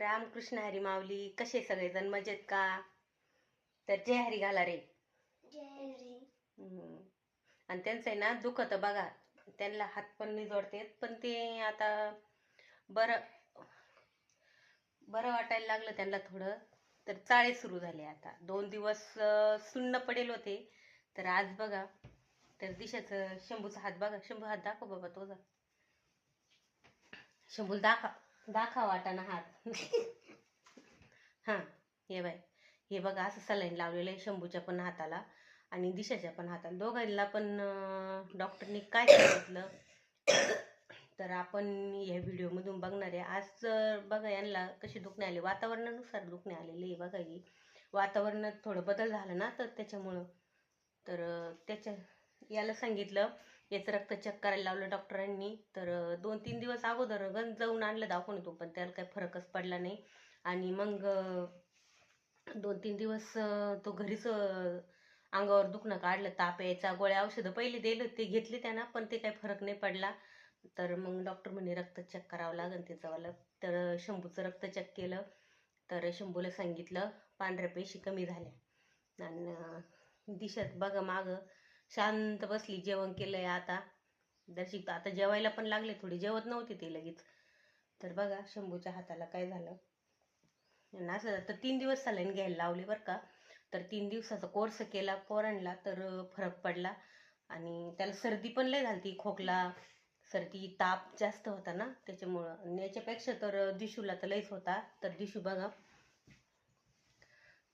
रामकृष्ण हरी माऊली कसे सगळेजण? मजेत का? तर जय हरी घाला रे. आणि त्यांचं आहे ना दुखत बघा. त्यांना हात पण नाही जोडतेत पण ते आता बरं बरं वाटायला लागलं त्यांना थोडं. तर चाळे सुरू झाले आता. दोन दिवस सुन्न पडेल होते. तर आज बघा. तर दिशाचं शंभूचा हात बघा. शंभू हात दाखव बाबा तुझा. शंभू दाखव. दाखा वाटाणा हात. हां हे बाय. हे बघा असं सलाईन लावलेलं आहे शंभूच्या पण हाताला आणि दिशाच्या पण हाताला. दोघांना पण डॉक्टरने डॉक्टरनी काय सांगितलं? तर आपण ह्या व्हिडिओमधून बघणार आहे. आज बघा यांना कसे दुखणे आले. वातावरणानुसार दुखणे आलेले आहे बघा ही. वातावरणात थोडं बदल झाला ना तर त्याच्यामुळं. तर त्याच्या याला सांगितलं याचं रक्त चेक करायला लावलं डॉक्टरांनी तर दोन तीन दिवस अगोदर गंज जाऊन आणलं दाखवून पण त्याला काही फरकच पडला नाही. आणि मग दोन तीन दिवस तो घरीच अंगावर दुखणं काढलं ताप यायचा गोळ्या औषधं पहिले दिलं ते घेतले त्यांना पण ते काही फरक नाही पडला. तर मग डॉक्टर म्हणे रक्त चेक करावं लागेल त्याचंवालं तर शंभूचं रक्त चेक केलं. तर शंभूला सांगितलं पांढऱ्या पेशी कमी झाल्या. आणि दिशात बघा मागं शांत बसली जेवण केलंय आता. दर्शिक आता जेवायला पण लागले थोडी जेवत नव्हती ते लगेच. तर बघा शंभूच्या हाताला काय झालं. असं तर तीन दिवस सलाईन घ्यायला लावली बरं का. तर तीन दिवसाचा कोर्स केला पोरांना तर फरक पडला. आणि त्याला सर्दी पण लय झाली खोकला सर्दी ताप जास्त होता ना त्याच्यामुळं. आणि याच्यापेक्षा तर दिशूला तर लयच होता. तर दिशू बघा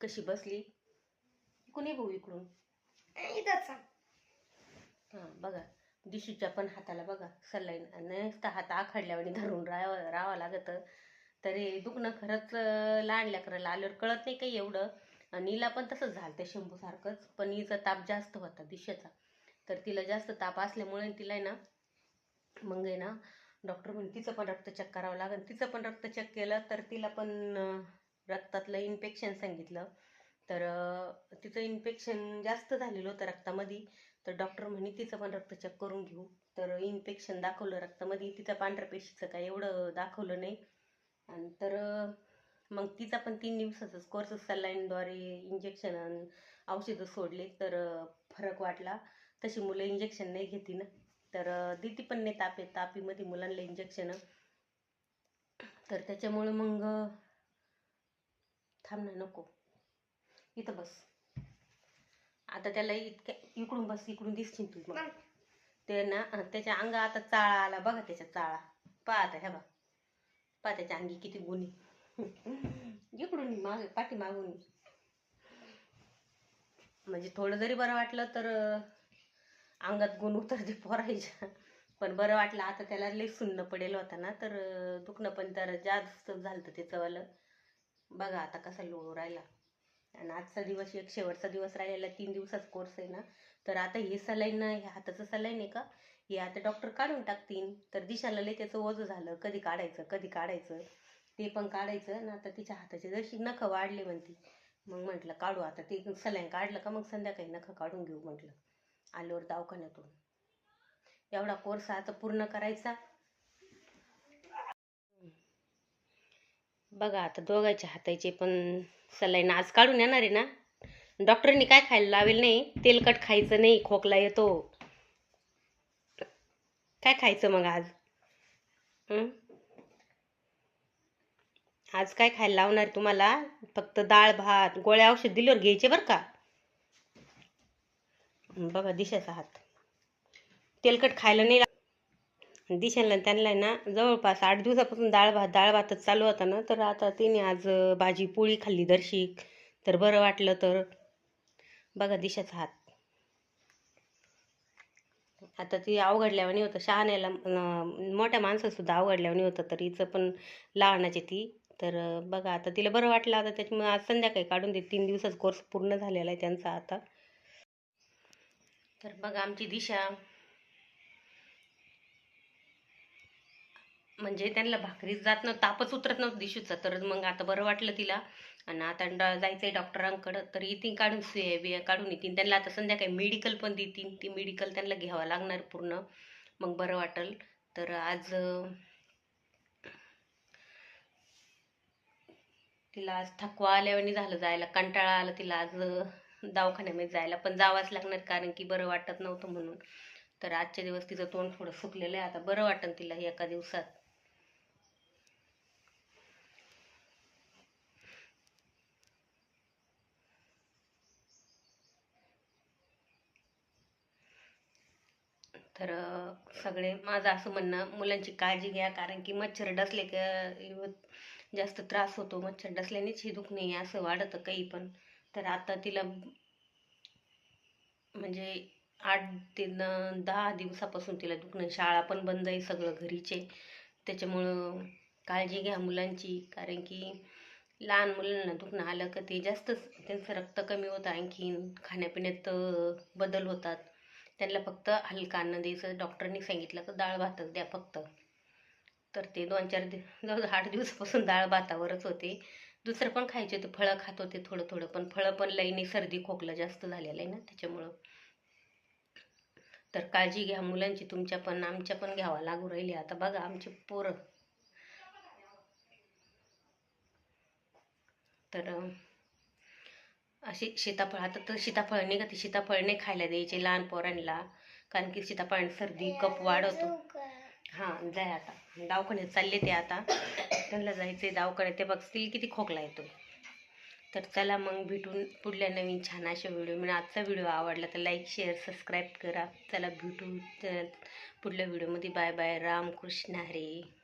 कशी बसली. कुणी भाऊ इकडून? हां बघा दिशूच्या पण हाताला बघा सलाईन आणि नुसता हात आखडल्यावर धरून राहाव राहावं लागतं. तरी दुखणं खरंच अं, लहान लेकराला आल्यावर कळत नाही काही एवढं. आणि हिला पण तसंच झालं त्या शंभूसारखंच पण हिचा ताप जास्त होता दिशेचा. तर तिला जास्त ताप असल्यामुळे तिला आहे ना मग आहे ना डॉक्टर म्हणून तिचं पण रक्त चेक करावं लागेल तिचं पण रक्त चेक केलं तर तिला पण रक्तातलं इन्फेक्शन सांगितलं. तर तिचं इन्फेक्शन जास्त झालेलं होतं रक्तामध्ये. तर डॉक्टर म्हणे तिचं पण रक्त चेक करून घेऊ. तर इन्फेक्शन दाखवलं रक्तामध्ये. तिचं पांढऱ्या पेशीचं काय एवढं दाखवलं नाही. आणि तर मग तिचा पण तीन दिवसाचाच कोर्स सलाईनद्वारे इंजेक्शन औषधं सोडले. तर फरक वाटला. तशी मुलं इंजेक्शन नाही घेती ना. तर दिती पण नाही तापे. तापीमध्ये मुलांना इंजेक्शन तर त्याच्यामुळं मग थांबणं नको. इथं बस. आता त्याला इतक्या इकडून बस इकडून दिसशील तू मग ते ना त्याच्या अंगा आता चाळा आला बघा त्याच्या चाळा. पहा आता ह्या बा पहा त्याच्या अंगी किती गुन्हे इकडून मागे पाठी मागून. म्हणजे थोडं जरी बरं वाटलं तर अंगात गुण उतरते पोरायच्या. पण बरं वाटलं आता त्याला लई सुन्न पडेल होता ना तर दुखणं पण तर जास्त झालं त्याचंवालं बघा आता कसा लोळू राहिला. आणि आजचा दिवस एक शेवटचा दिवस राहिलेला तीन दिवसाचा कोर्स आहे ना. तर आता हे सलाईन हे हाताचं सलाईन आहे का? हे आता डॉक्टर काढून टाकतील. तर दिशाला लय त्याचं ओझं झालं. कधी काढायचं कधी काढायचं? ते पण काढायचं ना आता तिच्या हाताची जशी नखं वाढली म्हणती. मग म्हटलं काढू आता. ते सलाईन काढलं का मग संध्याकाळी नखं काढून घेऊ म्हटलं. आल्यावर दवाखान्यातून. एवढा कोर्स आता पूर्ण करायचा. बघा आता दोघांच्या हाताचे पण सलाईन आज काढून येणार आहे ना? डॉक्टरांनी काय खायला लावेल नाही? तेलकट खायचं नाही खोकला येतो. काय खायचं मग आज? आज काय खायला लावणार तुम्हाला? फक्त डाळ भात गोळ्या औषध दिल्यावर घ्यायचे बरं का? बघा दिशाचा हात. तेलकट खायला नाही दिशांना त्यांना ना जवळपास आठ दिवसापासून डाळ भात डाळ भातच चालू होता ना तर आता तिने आज भाजी पोळी खाल्ली दर्शिक तर बरं वाटलं तर. बघा दिशाचा हात. आता ती अवघडल्यावानी होतं. शहाण्याला मोठ्या माणसासुद्धा अवघडल्यावानी होतं तर हिचं पण लहानाची ती. तर बघा आता तिला बरं वाटलं आता त्याच्यामुळे आज संध्याकाळी काढून दे तीन दिवसाचा कोर्स पूर्ण झालेला आहे त्यांचा आता. तर बघा आमची दिशा. म्हणजे त्यांना भाकरीच जात नव्हतं तापच उतरत नव्हतं दिशूचा. तर मग आता बरं वाटलं तिला. आणि आता जायचं जायचंय डॉक्टरांकडं. तर येतील काढून सुया बिया काढून येतील त्यांना आता संध्याकाळी मेडिकल पण देतील ती मेडिकल त्यांना घ्यावं लागणार पूर्ण. मग बरं वाटेल. तर आज तिला आज थकवा आल्यावानी झालं जायला. कंटाळा आला तिला आज दवाखान्यामध्ये जायला. पण जावंच लागणार कारण की बरं वाटत नव्हतं म्हणून. तर आजच्या दिवस तिचं तोंड थोडं सुकलेलं आहे. आता बरं वाटन तिला एका दिवसात. तर सगळे माझं असं म्हणणं मुलांची काळजी घ्या कारण की मच्छर डसले का जास्त त्रास होतो. मच्छर डसल्यानेच ही दुखणे असं वाढतं काही पण. तर आता तिला म्हणजे आठ ते न दहा दिवसापासून तिला दुखणं शाळा पण बंद आहे सगळं घरीचे. त्याच्यामुळं काळजी घ्या मुलांची कारण की लहान मुलांना दुखणं आलं का ते जास्तच त्यांचं रक्त कमी होतं आणखीन खाण्यापिण्यात बदल होतात. त्यांना फक्त हलका अन्न द्यायचं. डॉक्टरनी सांगितलं तर डाळ भातच द्या फक्त. तर ते दोन चार दिवस जवळ आठ दिवसापासून डाळ भातावरच होते. दुसरं पण खायचे होते. फळं खात होते थोडं थोडं. पण फळं पण लईने सर्दी खोकला जास्त झालेलं आहे ना त्याच्यामुळं. तर काळजी घ्या मुलांची. तुमच्या पण आमच्या पण घ्यावा लागू राहिली. आता बघा आमचे पोरं. तर अशी सीताफळ आता तर सीताफळ निघत सीताफळ नाही खायला द्यायचे लहान पोरांना कारण की सीताफळ सर्दी कप वाढवतो. हां जाय आता. दवाखान्यात चालले ते आता. त्यांना जायचे दवाखान्यात. ते बघतील किती खोकला येतो. तर चला मग भेटून पुढल्या नवीन छान अशा व्हिडिओ मी आजचा व्हिडिओ आवडला तर लाईक शेअर सबस्क्राईब करा. चला भेटू त- पुढल्या व्हिडिओमध्ये बाय बाय रामकृष्ण हरे.